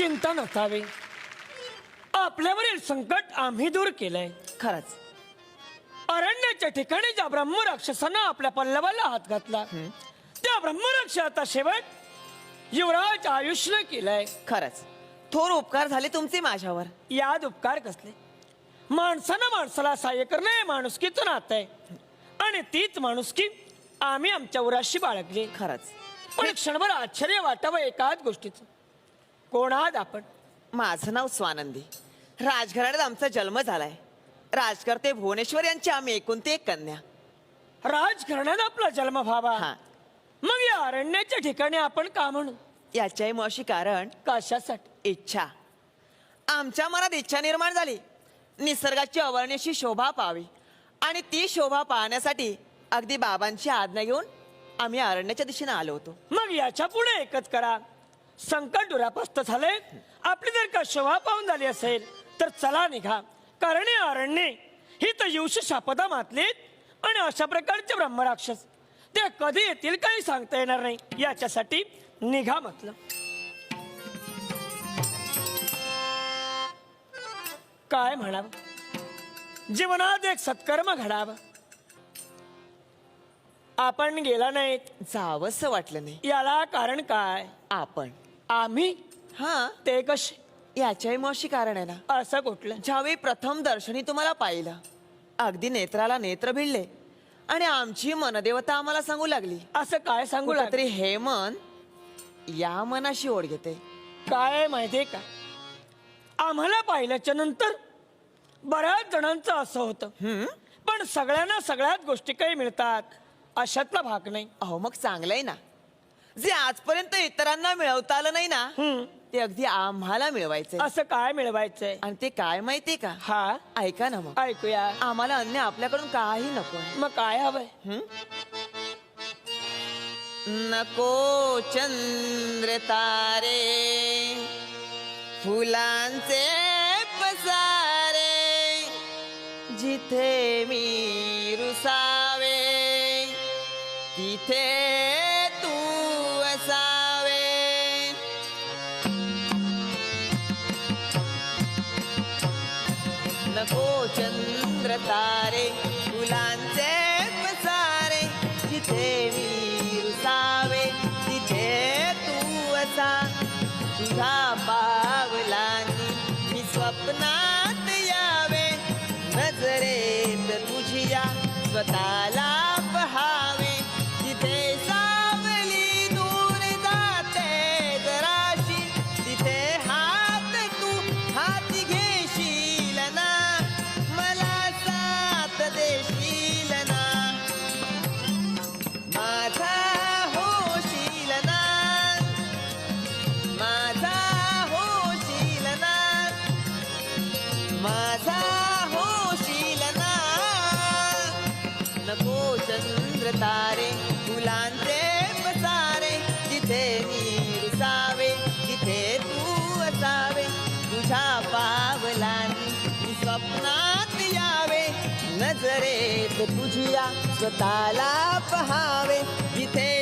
चिंता नसावी. आपल्यावरील संकट आम्ही दूर केलंय. खरंच. अरण्याच्या ठिकाणी ज्या ब्रह्मराक्षसानं आपल्या पल्लवाला हात घातला त्या ब्रह्मराक्षाचा शेवट युवराज आयुष्य केलाय. खरंच. थोर उपकार झाले तुमचे माझ्यावर. याद उपकार कसले? माणसानं माणसाला सहाय्य करणं हे माणुसकीचं नातं आहे. आणि तीच माणुसकी आम्ही आमच्या उराशी बाळगली. खरंच. पण क्षणभर आश्चर्य वाटावं एकाच गोष्टीचं. कोण आहात आपण? माझं नाव स्वानंदी. राजघराण्यात आमचा जन्म झालाय. राजकर्ते भुवनेश्वर यांची आम्ही एकूण ते एक कन्या. राजघराण्यात आपला जन्म व्हावा. हा. मग या अरण्याच्या ठिकाणी आपण का म्हणू? याच्याही मावशी कारण? कशासाठी? इच्छा. आमच्या मनात इच्छा निर्माण झाली. निसर्गाची अवर्णीशी शोभा पाहावी. आणि ती शोभा पाहण्यासाठी अगदी बाबांची आज्ञा घेऊन आम्ही अरण्याच्या दिशेने आलो होतो. मग याच्यापुढे एकच करा. संकट दुरापस्त झाले आपली जर का शोभा पाहून झाली असेल तर चला निघा. कारण अरण्ये. ही तर येऊश शापदा मातलीत. आणि अशा प्रकारचे ब्रह्मराक्षस. ते कधी येतील काही सांगता येणार नाही. याच्यासाठी निघा म्हटलं. काय म्हणावं? जीवनात एक सत्कर्म घडावं. आपण गेला नाहीत. जावंसं वाटलं नाही. याला कारण काय? आपण. आम्ही हा. ते कसे? याच्याही मावशी कारण आहे ना. असं कुठलं? ज्यावेळी प्रथम दर्शनी तुम्हाला पाहिलं अगदी नेत्राला नेत्र भिडले आणि आमची मनदेवता आम्हाला सांगू लागली. असं काय सांगू लागले? हे मन या मनाशी ओढ घेते. काय माहितीये का? आम्हाला पाहिल्याच्या नंतर बऱ्याच जणांचं असं होतं. पण सगळ्यांना सगळ्याच गोष्टी काही मिळतात अशातला भाग नाही. अहो मग चांगलंय ना. जे आजपर्यंत इतरांना मिळवता आलं नाही ना हम्म. ते अगदी आम्हाला मिळवायचंय. असं काय मिळवायचंय? आणि ते काय माहितीये का? हा. ऐका ना मग. ऐकूया. आम्हाला अन्य आपल्याकडून काही नको आहे. मग काय हवंय? नको चंद्र तारे फुलांचे पसारे जिथे मी रुसावे तिथे नको चंद्र तारे फुलांचे पसारे जिथे वीर सावे तिथे तू असा. तुझा पावलांनी मी स्वप्नात यावे. नजरेत तुझिया स्वतःला नको चंद्र तारे फुलांचे पसारे. जिथे मी रुसावे तिथे तू असावे. तुझ्या पावलांनी स्वप्नात यावे. नजरेत तुझ्या स्वतःला पहावे. जिथे